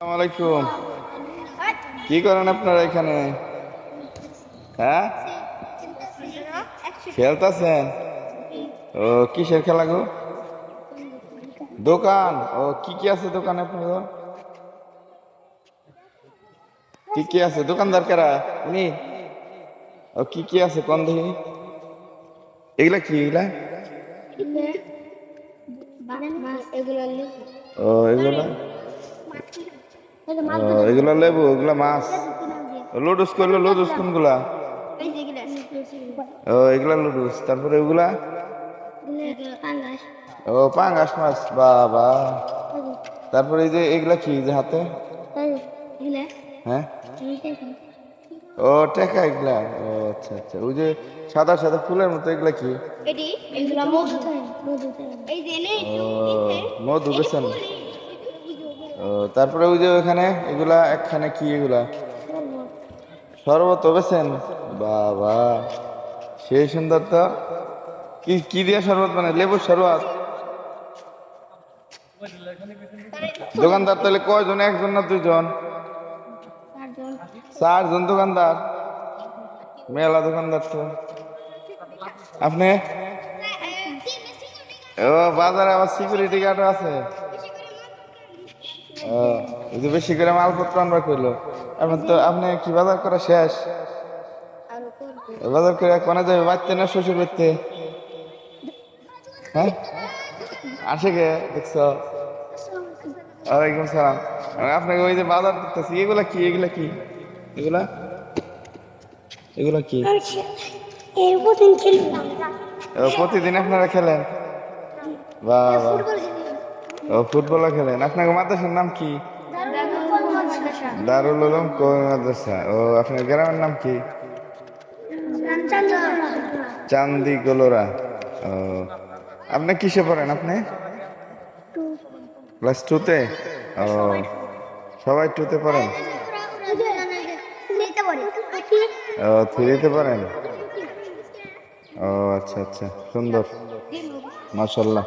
আলাইকুম। কি করেন আপনারা এখানে? হ্যাঁ? খেলতেছেন? ও কিসের খেলা গো? দোকান। ও কি কি আছে দোকানে আপনার কি কি আছে? দোকানদার কারা? উনি? ও কি কি আছে? কোন দেখি? এগুলা কি এগুলা? ও এগুলা এগুলা লেবু এগুলা মাছ। লুডুস করল লুডুস কোনগুলা? ও এগুলা লুডুস। তারপরে ওগুলা ও পাঙ্গাস মাছ বাবা। তারপরে এই যে এগুলা কি যে হাতে? হ্যাঁ? ও টেকা এগুলা। ও আচ্ছা আচ্ছা। ওই যে সাদা সাদা ফুলের মতো এগুলা কি? মধু। এই ও মধু বেছেন তারপরে ওই যে ওখানে এগুলা একখানে কি এগুলা? শরবত বেছেন বাবা, সেই সুন্দর তো। কি কি দিয়ে শরবত মানে লেবুর শরবত? দোকানদার তাহলে কয়জন? একজন না দুইজন? চারজন দোকানদার? মেলা দোকানদার তো। আপনি? ও, বাজারে আবার সিকিউরিটি গার্ডও আছে। এই যে বেশি করে মালপত্র আনবা কইলো। এখন তো আপনি কি বাজার করা শেষ? বাজার করে কোনে যাবে বাড়তে না শ্বশুর বাড়তে? হ্যাঁ? আসে গে দেখছ? ওয়ালাইকুম সালাম। আপনাকে ওই যে বাজার দেখতেছি এগুলা কি? এগুলা কি? এগুলা? এগুলা কি? প্রতিদিন আপনারা খেলেন? বাবা ও ফুটবলও খেলেন আপনাকে মাদ্রাসার নাম কি? দারুল উলুম কওমি মাদ্রাসা। ও, আপনার গ্রামের নাম কি? চান্দি গোলোরা। ও, আপনি কিসে পড়েন আপনি? ক্লাস টুতে ও, সবাই টুতে পড়েন? ও থ্রিতে পড়েন? ও আচ্ছা আচ্ছা সুন্দর। মাশাল্লাহ